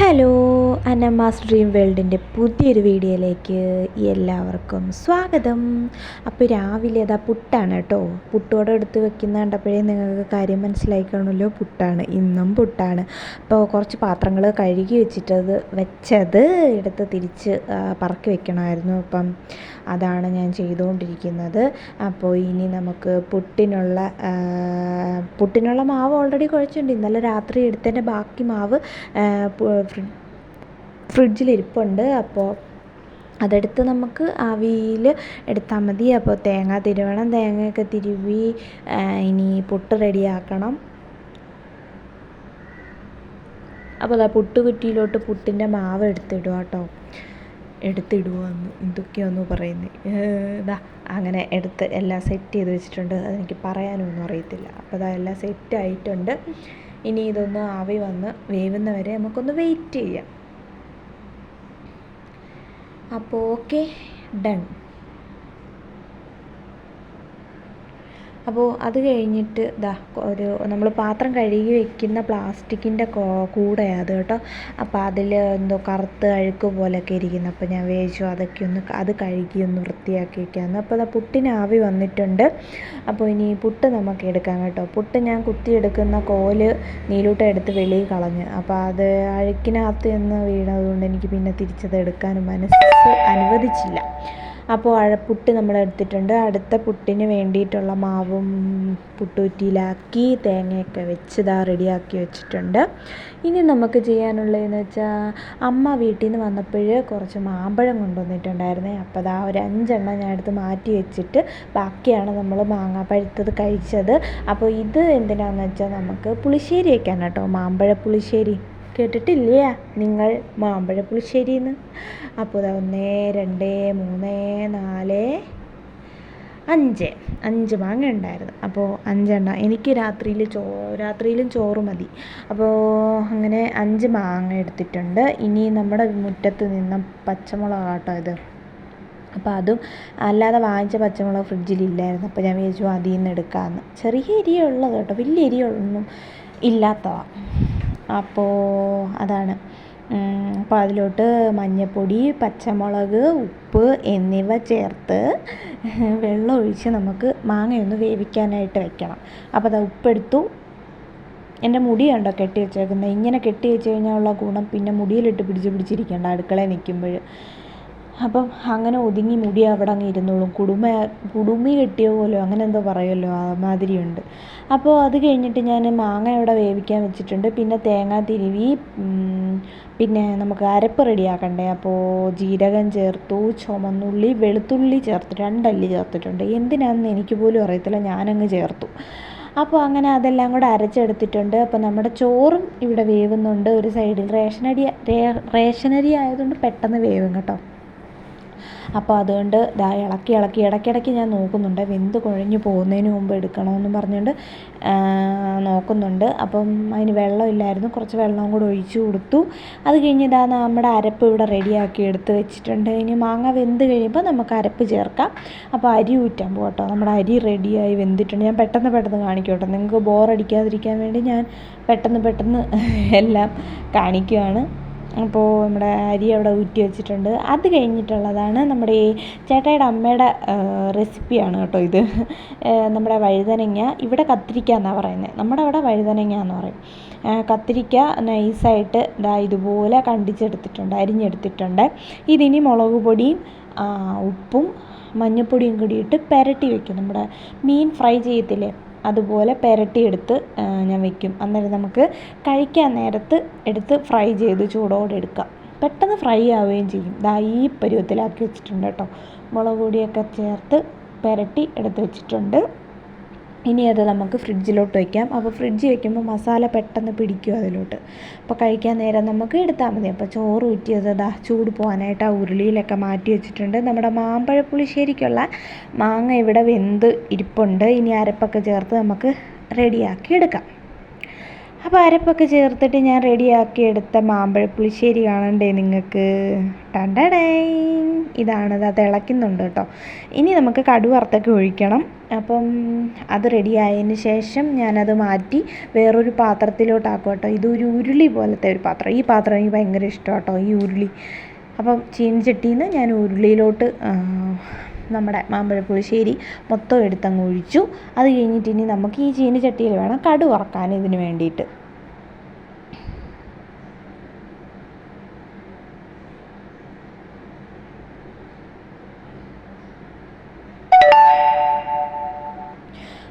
Hello അനമാസ് dream വേൾഡിന്റെ പുതിയൊരു വീഡിയോയിലേക്ക് എല്ലാവർക്കും സ്വാഗതം. അപ്പോൾ രാവിലെ അതാ പുട്ടാണ് കേട്ടോ. പുട്ടോടെ എടുത്ത് വെക്കുന്ന കണ്ടപ്പോഴേ നിങ്ങൾക്ക് കാര്യം മനസ്സിലായി കാണുമല്ലോ പുട്ടാണ് ഇന്നും പുട്ടാണ്. അപ്പോൾ കുറച്ച് പാത്രങ്ങൾ കഴുകി വെച്ചിട്ടത് വെച്ചത് എടുത്ത് തിരിച്ച് പറക്കി വെക്കണമായിരുന്നു. അപ്പം അതാണ് ഞാൻ ചെയ്തുകൊണ്ടിരിക്കുന്നത്. അപ്പോൾ ഇനി നമുക്ക് പുട്ടിനുള്ള പുട്ടിനുള്ള മാവ് ഓൾറെഡി കുഴച്ചിട്ടുണ്ട്. ഇന്നലെ രാത്രി എടുത്തതിന്റെ ബാക്കി മാവ് ഫ്രിഡ്ജിൽ ഇരിപ്പുണ്ട്. അപ്പോൾ അതെടുത്ത് നമുക്ക് ആവിയിൽ എടുത്താൽ മതി. അപ്പോൾ തേങ്ങ തിരുവണം. തേങ്ങയൊക്കെ തിരുവി ഇനി പുട്ട് റെഡിയാക്കണം. അപ്പോൾ അതാ പുട്ട് കുറ്റിയിലോട്ട് പുട്ടിന്റെ മാവ് എടുത്തിടുക കേട്ടോ. എടുത്തിടുവാന്ന് എന്തൊക്കെയാന്ന് പറയുന്നത് ഇതാ അങ്ങനെ എടുത്ത് എല്ലാം സെറ്റ് ചെയ്ത് വെച്ചിട്ടുണ്ട്. അതെനിക്ക് പറയാനൊന്നും അറിയത്തില്ല. അപ്പോൾ അതാ എല്ലാം സെറ്റ് ആയിട്ടുണ്ട്. ഇനി ഇതൊന്ന് ആവി വന്ന് വേവുന്ന വരെ നമുക്കൊന്ന് വെയിറ്റ് ചെയ്യാം. അപ്പോൾ ഓക്കെ ഡൺ അപ്പോൾ അത് കഴിഞ്ഞിട്ട് ദാ ഒരു നമ്മൾ പാത്രം കഴുകി വെക്കുന്ന പ്ലാസ്റ്റിക്കിന്റെ കൂടെയാണ് അത് കേട്ടോ. അപ്പോൾ അതിൽ എന്തോ കറുത്ത് അഴുക്ക് പോലെയൊക്കെ ഇരിക്കുന്നു. അപ്പോൾ ഞാൻ വിചാരിച്ചു അതൊക്കെ ഒന്ന് അത് കഴുകി ഒന്ന് വൃത്തിയാക്കി വെക്കാമെന്ന് അപ്പോൾ ദാ പുട്ടിന് ആവി വന്നിട്ടുണ്ട്. അപ്പോൾ ഇനി പുട്ട് നമുക്ക് എടുക്കാം കേട്ടോ. പുട്ട് ഞാൻ കുത്തിയെടുക്കുന്ന കോൽ നീലൂട്ട എടുത്ത് വെളിയിൽ കളഞ്ഞ്. അപ്പോൾ അത് അഴുക്കിനകത്ത് നിന്ന് വീണതുകൊണ്ട് എനിക്ക് പിന്നെ തിരിച്ചത് എടുക്കാനും മനസ്സ് അനുവദിച്ചില്ല. അപ്പോൾ അഴപ്പുട്ട് പുട്ട് നമ്മൾ എടുത്തിട്ടുണ്ട് അടുത്ത പുട്ടിന് വേണ്ടിയിട്ടുള്ള മാവും പുട്ടുറ്റിയിലാക്കി തേങ്ങയൊക്കെ വെച്ച് ഇതാ റെഡിയാക്കി വെച്ചിട്ടുണ്ട്. ഇനി നമുക്ക് ചെയ്യാനുള്ളതെന്ന് വെച്ചാൽ അമ്മ വീട്ടിൽ നിന്ന് വന്നപ്പോൾ കുറച്ച് മാമ്പഴം കൊണ്ടുവന്നിട്ടുണ്ടായിരുന്നേ. അപ്പോൾ അതാ ഒരു അഞ്ചെണ്ണം ഞാൻ എടുത്ത് മാറ്റി വെച്ചിട്ട് ബാക്കിയാണ് നമ്മൾ മാങ്ങ പഴുത്തത് കഴിച്ചത്. അപ്പോൾ ഇത് എന്തിനാണെന്ന് വെച്ചാൽ നമുക്ക് പുളിശ്ശേരി വയ്ക്കാൻ കേട്ടോ മാമ്പഴ പുളിശ്ശേരി. കേട്ടിട്ടില്ലേ? നിങ്ങൾ മാമ്പഴ പുളിശ്ശേരിന്ന്. അപ്പോൾ ഇതാ ഒന്ന് രണ്ട് മൂന്ന് നാല് അഞ്ച്. അഞ്ച് മാങ്ങ ഉണ്ടായിരുന്നു. അപ്പോൾ അഞ്ചെണ്ണ എനിക്ക് രാത്രിയിൽ ചോ രാത്രിയിലും ചോറ് മതി. അപ്പോൾ അങ്ങനെ അഞ്ച് മാങ്ങ എടുത്തിട്ടുണ്ട്. ഇനി നമ്മുടെ മുറ്റത്ത് നിന്ന് പച്ചമുളക് കേട്ടോ ഇത്. അപ്പോൾ അതും അല്ലാതെ വാങ്ങിച്ച പച്ചമുളക് ഫ്രിഡ്ജിലില്ലായിരുന്നു അപ്പോൾ ഞാൻ വിചാരിച്ചു അതിൽ നിന്ന് എടുക്കാമെന്ന് ചെറിയ എരിയുള്ളത് കേട്ടോ. വലിയ എരിയൊന്നും ഇല്ലാത്തതാണ് അപ്പോൾ അതാണ്. അപ്പോൾ അതിലോട്ട് മഞ്ഞൾപ്പൊടി പച്ചമുളക് ഉപ്പ് എന്നിവ ചേർത്ത് വെള്ളം ഒഴിച്ച് നമുക്ക് മാങ്ങയൊന്ന് വേവിക്കാനായിട്ട് വെക്കണം. അപ്പോൾ അത് ഉപ്പെടുത്തു. എന്റെ മുടി കണ്ടോ കെട്ടി വെച്ചേക്കുന്നത് ഇങ്ങനെ കെട്ടി വെച്ച് കഴിഞ്ഞാൽ ഉള്ള ഗുണം പിന്നെ മുടിയിലിട്ട് പിടിച്ച് പിടിച്ചിരിക്കേണ്ട അടുക്കളയിൽ നിൽക്കുമ്പോൾ അപ്പം അങ്ങനെ ഒതുങ്ങി മുടി അവിടെ അങ്ങ് ഇരുന്നോളും. കുടുമ കുടുമി കെട്ടിയ പോലെയോ അങ്ങനെ എന്തോ പറയുമല്ലോ ആ മാതിരിയുണ്ട്. അപ്പോൾ അത് കഴിഞ്ഞിട്ട് ഞാൻ മാങ്ങ ഇവിടെ വേവിക്കാൻ വെച്ചിട്ടുണ്ട്. പിന്നെ തേങ്ങ തിരുവി പിന്നെ നമുക്ക് അരപ്പ് റെഡിയാക്കണ്ടേ? അപ്പോൾ ജീരകം ചേർത്തു ചുമന്നുള്ളി വെളുത്തുള്ളി ചേർത്ത് രണ്ടല്ലി ചേർത്തിട്ടുണ്ട്. എന്തിനാന്ന് എനിക്ക് പോലും അറിയത്തില്ല ഞാനങ്ങ് ചേർത്തു. അപ്പോൾ അങ്ങനെ അതെല്ലാം കൂടെ അരച്ചെടുത്തിട്ടുണ്ട്. അപ്പോൾ നമ്മുടെ ചോറും ഇവിടെ വേവുന്നുണ്ട്. ഒരു സൈഡിൽ റേഷനരി റേഷനരി ആയതുകൊണ്ട് പെട്ടെന്ന് വേവും കേട്ടോ. അപ്പോൾ അതുകൊണ്ട് ദാ ഇളക്കി ഇളക്കി ഇടയ്ക്കിടയ്ക്ക് ഞാൻ നോക്കുന്നുണ്ട്. വെന്ത് കുഴഞ്ഞു പോകുന്നതിന് മുമ്പ് എടുക്കണമെന്ന് പറഞ്ഞുകൊണ്ട് നോക്കുന്നുണ്ട്. അപ്പം അതിന് വെള്ളമില്ലായിരുന്നു കുറച്ച് വെള്ളവും കൂടെ ഒഴിച്ച് കൊടുത്തു. അത് കഴിഞ്ഞ് ഇതാ നമ്മുടെ അരപ്പ് ഇവിടെ റെഡിയാക്കി എടുത്ത് വെച്ചിട്ടുണ്ട്. ഇനി മാങ്ങ വെന്ത് കഴിയുമ്പോൾ നമുക്ക് അരപ്പ് ചേർക്കാം. അപ്പോൾ അരി ഊറ്റാൻ പോകട്ടോ നമ്മുടെ അരി റെഡിയായി വെന്തിട്ടുണ്ട്. ഞാൻ പെട്ടെന്ന് പെട്ടെന്ന് കാണിക്കട്ടോ കേട്ടോ. നിങ്ങൾക്ക് ബോറടിക്കാതിരിക്കാൻ വേണ്ടി ഞാൻ പെട്ടെന്ന് പെട്ടെന്ന് എല്ലാം കാണിക്കുവാണ്. അപ്പോൾ നമ്മുടെ അരി അവിടെ ഊറ്റി വെച്ചിട്ടുണ്ട്. അത് കഴിഞ്ഞിട്ടുള്ളതാണ് നമ്മുടെ ഈ ചേട്ടായിയുടെ അമ്മയുടെ റെസിപ്പിയാണ് കേട്ടോ ഇത്. നമ്മുടെ വഴുതനങ്ങ. ഇവിടെ കത്തിരിക്ക എന്നാണ് പറയുന്നത് നമ്മുടെ അവിടെ വഴുതനങ്ങ എന്ന് പറയും. കത്തിരിക്ക നൈസായിട്ട് ഇതാ ഇതുപോലെ കണ്ടിച്ചെടുത്തിട്ടുണ്ട് അരിഞ്ഞെടുത്തിട്ടുണ്ട്. ഇതിനി മുളക് പൊടിയും ഉപ്പും മഞ്ഞൾപ്പൊടിയും കൂടി ഇട്ട് പുരട്ടി വെക്കും. നമ്മുടെ മീൻ ഫ്രൈ ചെയ്യത്തില്ലേ? അതുപോലെ പുരട്ടിയെടുത്ത് ഞാൻ വെക്കും. അന്നേരം നമുക്ക് കഴിക്കാൻ നേരത്ത് എടുത്ത് ഫ്രൈ ചെയ്ത് ചൂടോടെ എടുക്കാം. പെട്ടെന്ന് ഫ്രൈ ആവുകയും ചെയ്യും. ദാ ഈ പരുവത്തിലാക്കി വെച്ചിട്ടുണ്ട് കേട്ടോ. മുളക് പൊടിയൊക്കെ ചേർത്ത് പുരട്ടി എടുത്ത് വെച്ചിട്ടുണ്ട്. ഇനി അത് നമുക്ക് ഫ്രിഡ്ജിലോട്ട് വയ്ക്കാം. അപ്പോൾ ഫ്രിഡ്ജ് വയ്ക്കുമ്പോൾ മസാല പെട്ടെന്ന് പിടിക്കും അതിലോട്ട്. അപ്പോൾ കഴിക്കാൻ നേരം നമുക്ക് എടുത്താൽ മതി. അപ്പോൾ ചോറ് ഊറ്റിയത് ദാ ചൂട് പോകാനായിട്ട് ആ ഉരുളിയിലൊക്കെ മാറ്റി വെച്ചിട്ടുണ്ട്. നമ്മുടെ മാമ്പഴ പുളിശ്ശേരിക്കുള്ള മാങ്ങ ഇവിടെ വെന്ത് ഇരിപ്പുണ്ട്. ഇനി അരപ്പൊക്കെ ചേർത്ത് നമുക്ക് റെഡിയാക്കി എടുക്കാം. അപ്പോൾ അരപ്പൊക്കെ ചേർത്തിട്ട് ഞാൻ റെഡിയാക്കി എടുത്ത മാമ്പഴ പുളിശ്ശേരി കാണണ്ടേ നിങ്ങൾക്ക്? ടണ്ടടേ ഇതാണ് അത് തിളയ്ക്കുന്നുണ്ട് കേട്ടോ. ഇനി നമുക്ക് കടു വറുത്തൊക്കെ ഒഴിക്കണം. അപ്പം അത് റെഡി ആയതിന് ശേഷം ഞാനത് മാറ്റി വേറൊരു പാത്രത്തിലോട്ടാക്കും കേട്ടോ. ഇതൊരു ഉരുളി പോലത്തെ ഒരു പാത്രം. ഈ പാത്രം എനിക്ക് ഭയങ്കര ഇഷ്ടം കേട്ടോ ഈ ഉരുളി. അപ്പം ചീനച്ചട്ടിയിൽ നിന്ന് ഞാൻ ഉരുളിയിലോട്ട് നമ്മുടെ മാമ്പഴ പുളിശ്ശേരി മൊത്തം എടുത്തങ്ങ് ഒഴിച്ചു. അത് കഴിഞ്ഞിട്ട് ഇനി നമുക്ക് ഈ ചീനച്ചട്ടിയിൽ വേണം കടു വറക്കാൻ ഇതിന് വേണ്ടിയിട്ട്.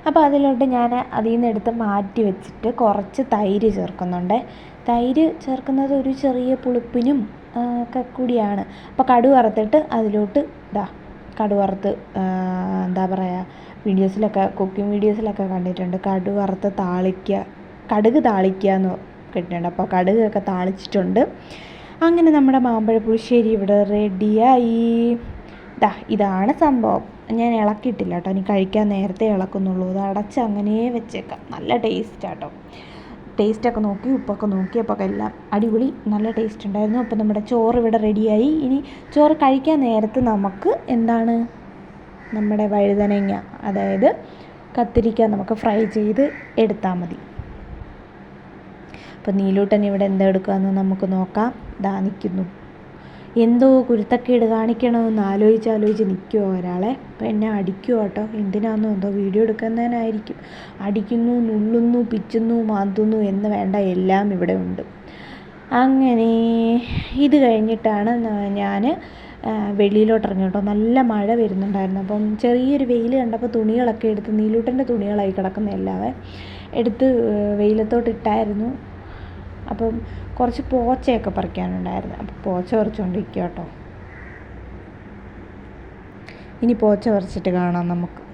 അപ്പോൾ അതിലോട്ട് ഞാൻ അതിൽ നിന്ന് എടുത്ത് മാറ്റി വെച്ചിട്ട് കുറച്ച് തൈര് ചേർക്കുന്നുണ്ട്. തൈര് ചേർക്കുന്നത് ഒരു ചെറിയ പുളിപ്പിനും ഒക്കെ കൂടിയാണ്. അപ്പോൾ കടു വറുത്തിട്ട് അതിലോട്ട് ഇതാ കടു വറുത്ത് എന്താ പറയുക വീഡിയോസിലൊക്കെ കുക്കിംഗ് വീഡിയോസിലൊക്കെ കണ്ടിട്ടുണ്ട്. കടുവറുത്ത് താളിക്കുക കടുക് താളിക്കുക എന്ന് കേട്ടിട്ടുണ്ട്. അപ്പോൾ കടുകൊക്കെ താളിച്ചിട്ടുണ്ട്. അങ്ങനെ നമ്മുടെ മാമ്പഴ പുളിശ്ശേരി ഇവിടെ റെഡിയായി. ദാ ഇതാണ് സംഭവം. ഞാൻ ഇളക്കിയിട്ടില്ല കേട്ടോ. ഇനി കഴിക്കാൻ നേരത്തെ ഇളക്കുന്നുള്ളൂ. അത് അടച്ച് അങ്ങനെ വെച്ചേക്കാം. നല്ല ടേസ്റ്റ് കേട്ടോ. ടേസ്റ്റൊക്കെ നോക്കി ഉപ്പൊക്കെ നോക്കി അപ്പോൾ എല്ലാം അടിപൊളി നല്ല ടേസ്റ്റ് ഉണ്ടായിരുന്നു. അപ്പോൾ നമ്മുടെ ചോറ് ഇവിടെ റെഡിയായി ഇനി ചോറ് കഴിക്കാൻ നേരത്ത് നമുക്ക് എന്താണ്? നമ്മുടെ വഴുതനങ്ങ അതായത് കത്തിരിക്ക നമുക്ക് ഫ്രൈ ചെയ്ത് എടുത്താൽ മതി. അപ്പോൾ നീലൂട്ടൻ ഇവിടെ എന്താ എടുക്കുകയെന്ന് നമുക്ക് നോക്കാം. ദാ നിൽക്കുന്നു എന്തോ കുരുത്തക്കേട് കാണിക്കണമെന്ന് ആലോചിച്ച് ആലോചിച്ച് നിൽക്കുമോ ഒരാളെ. അപ്പോൾ എന്നെ അടിക്കുക കേട്ടോ. എന്തിനാണെന്നോ എന്തോ വീഡിയോ എടുക്കുന്നതിനായിരിക്കും. അടിക്കുന്നു നുള്ളുന്നു പിച്ചുന്നു മാന്തുന്നു എന്ന് വേണ്ട എല്ലാം ഇവിടെ ഉണ്ട്. അങ്ങനെ ഇത് കഴിഞ്ഞിട്ടാണ് ഞാൻ വെളിയിലോട്ട് ഇറങ്ങി കേട്ടോ. നല്ല മഴ വരുന്നുണ്ടായിരുന്നു. അപ്പം ചെറിയൊരു വെയിൽ കണ്ടപ്പോൾ തുണികളൊക്കെ എടുത്ത് നീലൂട്ടന്റെ തുണികളായി കിടക്കുന്ന എല്ലാവേ എടുത്ത് വെയിലത്തോട്ട് ഇട്ടായിരുന്നു. അപ്പം കുറച്ച് പോച്ചയൊക്കെ പറിക്കാനുണ്ടായിരുന്നു. അപ്പോൾ പോച്ച പറിച്ചുകൊണ്ടിരിക്കുക കേട്ടോ ഇനി പോച്ച പറിച്ചിട്ട് കാണാം നമുക്ക്.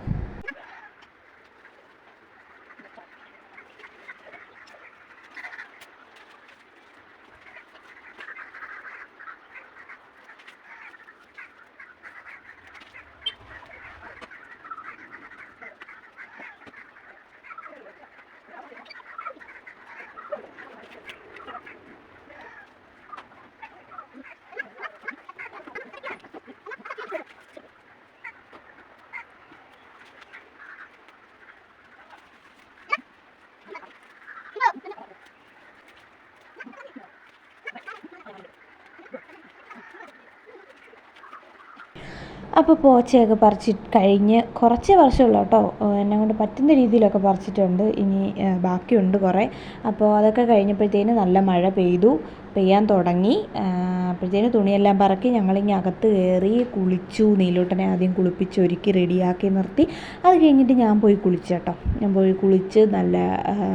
അപ്പോൾ പോച്ചയൊക്കെ പറിച്ച് കഴിഞ്ഞ് കുറച്ച് വർഷമുള്ളൂ കേട്ടോ എന്നെ കൊണ്ട് പറ്റുന്ന രീതിയിലൊക്കെ പറിച്ചിട്ടുണ്ട്. ഇനി ബാക്കിയുണ്ട് കുറേ. അപ്പോൾ അതൊക്കെ കഴിഞ്ഞപ്പോഴത്തേന് നല്ല മഴ പെയ്തു. പെയ്യാൻ തുടങ്ങി. അപ്പോഴത്തേന് തുണിയെല്ലാം പറക്കി ഞങ്ങളിങ്ങ് അകത്ത് കയറി കുളിച്ചു. നീലൂട്ടനെ ആദ്യം കുളിപ്പിച്ച് ഒരുക്കി റെഡിയാക്കി നിർത്തി. അത് കഴിഞ്ഞിട്ട് ഞാൻ പോയി കുളിച്ചു കേട്ടോ. ഞാൻ പോയി കുളിച്ച് നല്ല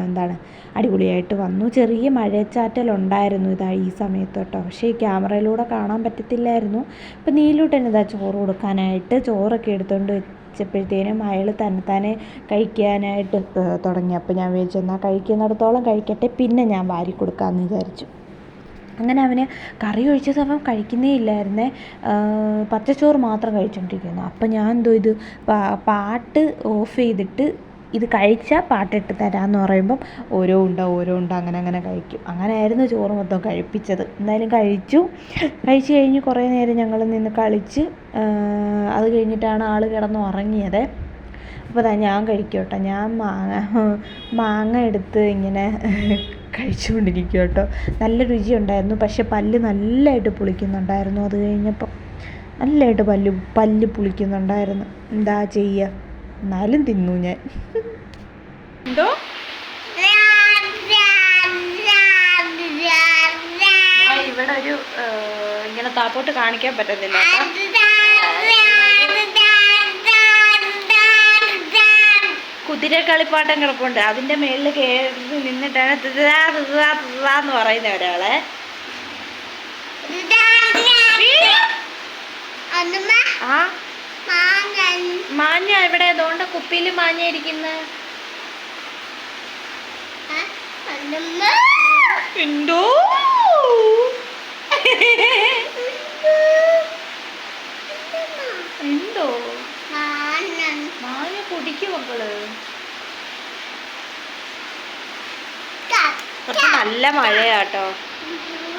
എന്താണ് അടിപൊളിയായിട്ട് വന്നു. ചെറിയ മഴച്ചാറ്റലുണ്ടായിരുന്നു ഇതാ ഈ സമയത്ത് കേട്ടോ. പക്ഷേ ക്യാമറയിലൂടെ കാണാൻ പറ്റത്തില്ലായിരുന്നു. ഇപ്പം നീലൂട്ടൻ ഇതാ ചോറ് കൊടുക്കാനായിട്ട് ചോറൊക്കെ എടുത്തുകൊണ്ട് വെച്ചപ്പോഴത്തേനും അയാൾ തന്നെത്താനെ കഴിക്കാനായിട്ട് തുടങ്ങി. അപ്പോൾ ഞാൻ വിചാരിച്ചു എന്നാൽ കഴിക്കുന്നിടത്തോളം കഴിക്കട്ടെ. പിന്നെ ഞാൻ വാരി കൊടുക്കാമെന്ന് വിചാരിച്ചു. അങ്ങനെ അവന് കറി ഒഴിച്ചത് അവൻ കഴിക്കുന്നേ ഇല്ലായിരുന്നേ. പച്ചച്ചോറ് മാത്രം കഴിച്ചുകൊണ്ടിരിക്കുന്നു അപ്പം ഞാൻ എന്തോ ഇത് പാട്ട് ഓഫ് ചെയ്തിട്ട് ഇത് കഴിച്ചാൽ പാട്ടിട്ട് തരാമെന്ന് പറയുമ്പം ഓരോ ഉണ്ട ഓരോ ഉണ്ട അങ്ങനെ അങ്ങനെ കഴിക്കും. അങ്ങനെയായിരുന്നു ചോറ് മൊത്തം കഴിപ്പിച്ചത്. എന്തായാലും കഴിച്ചു. കഴിച്ചു കഴിഞ്ഞ് കുറേ നേരം ഞങ്ങൾ നിന്ന് കളിച്ച് അത് കഴിഞ്ഞിട്ടാണ് ആൾ കിടന്ന് ഉറങ്ങിയത്. അപ്പോൾ ഞാൻ കഴിക്കോട്ടെ. ഞാൻ മാങ്ങ മാങ്ങ എടുത്ത് ഇങ്ങനെ കഴിച്ചുകൊണ്ടിരിക്കും കേട്ടോ നല്ല രുചിയുണ്ടായിരുന്നു. പക്ഷെ പല്ല് നല്ലതായിട്ട് പുളിക്കുന്നുണ്ടായിരുന്നു അത് കഴിഞ്ഞപ്പോൾ നല്ലതായിട്ട് പല്ല് പല്ല് പുളിക്കുന്നുണ്ടായിരുന്നു. എന്താ ചെയ്യുക എന്നാലും തിന്നു ഞാൻ. എന്തോ? ഇവിടെ ഒരു ഇങ്ങനെ താപ്പോട്ട് കാണിക്കാൻ പറ്റുന്നില്ല കുതിര കളിപ്പാട്ടം കിടപ്പുണ്ട് അതിന്റെ മേളിൽ കയറി നിന്നിട്ടാണ് എന്ന് പറയുന്ന ഒരാളെ. ആ? മാഞ്ഞ എവിടെ? അതുകൊണ്ട് കുപ്പിയിൽ മാഞ്ഞ ഇരിക്കുന്ന എന്തോ എന്തോ മാഞ്ഞ കുടിക്കും മക്കൾ മഴയാട്ടോ.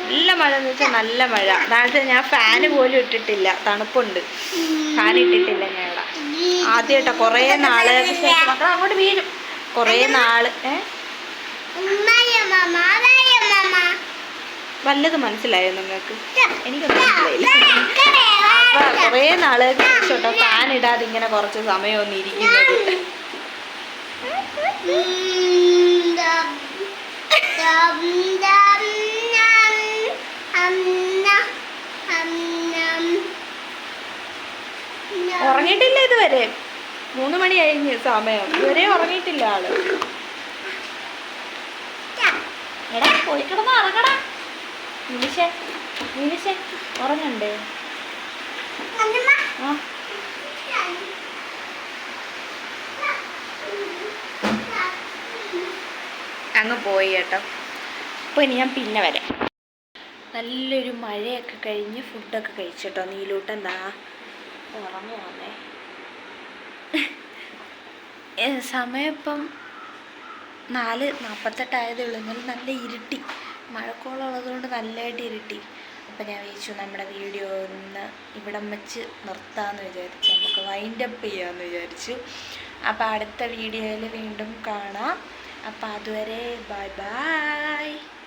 നല്ല മഴ എന്ന് വെച്ചാൽ നല്ല മഴ. അതായത് ഞാൻ ഫാന് പോലും ഇട്ടിട്ടില്ല. തണുപ്പുണ്ട്. ഫാൻ ഇട്ടിട്ടില്ല ഞാൻ ഇവിടെ. ആദ്യമായിട്ടാ കുറേ ശേഷം മക്കളെ അങ്ങോട്ട് വീഴും. കുറേ നാൾ. വല്ലത് മനസ്സിലായോ നിങ്ങൾക്ക്? എനിക്കൊന്നും മനസ്സിലായില്ല. കുറേ നാളുകൾക്ക് ശേഷം ഫാൻ ഇടാതെ ഇങ്ങനെ കുറച്ച് സമയം ഇരിക്കുന്നത് ഉറങ്ങിയിട്ടില്ല ഇതുവരെ മൂന്ന് മണി കഴിഞ്ഞ് സമയം. ഇതുവരെ ഉറങ്ങിയിട്ടില്ല ആൾ. എടാ പോയി കിടന്ന് ഉറങ്ങടാ. നിമിഷേ നിമിഷേ. ഉറങ്ങണ്ടേ? ആ. അങ്ങ് പോയി കേട്ടോ. അപ്പോൾ ഇനി ഞാൻ പിന്നെ വരാം. നല്ലൊരു മഴയൊക്കെ കഴിഞ്ഞ് ഫുഡൊക്കെ കഴിച്ചിട്ടോ നീലൂട്ട് എന്താ ഉറങ്ങി വന്നേ. ഏ, സമയം ഇപ്പം നാല് നാൽപ്പത്തെട്ടായതേ ഉള്ളൂ എന്നാലും നല്ല ഇരുട്ടി. മഴക്കോളുള്ളതുകൊണ്ട് നല്ലതായിട്ട് ഇരുട്ടി. അപ്പം ഞാൻ വിചാരിച്ചു നമ്മുടെ വീഡിയോ ഒന്ന് ഇവിടം വെച്ച് നിർത്താമെന്ന് വിചാരിച്ചു. നമുക്ക് വൈൻഡ് അപ്പ് ചെയ്യാമെന്ന് വിചാരിച്ചു. അപ്പോൾ അടുത്ത വീഡിയോയിൽ വീണ്ടും കാണാം. അപ്പോൾ അതുവരെ ബൈ ബൈ.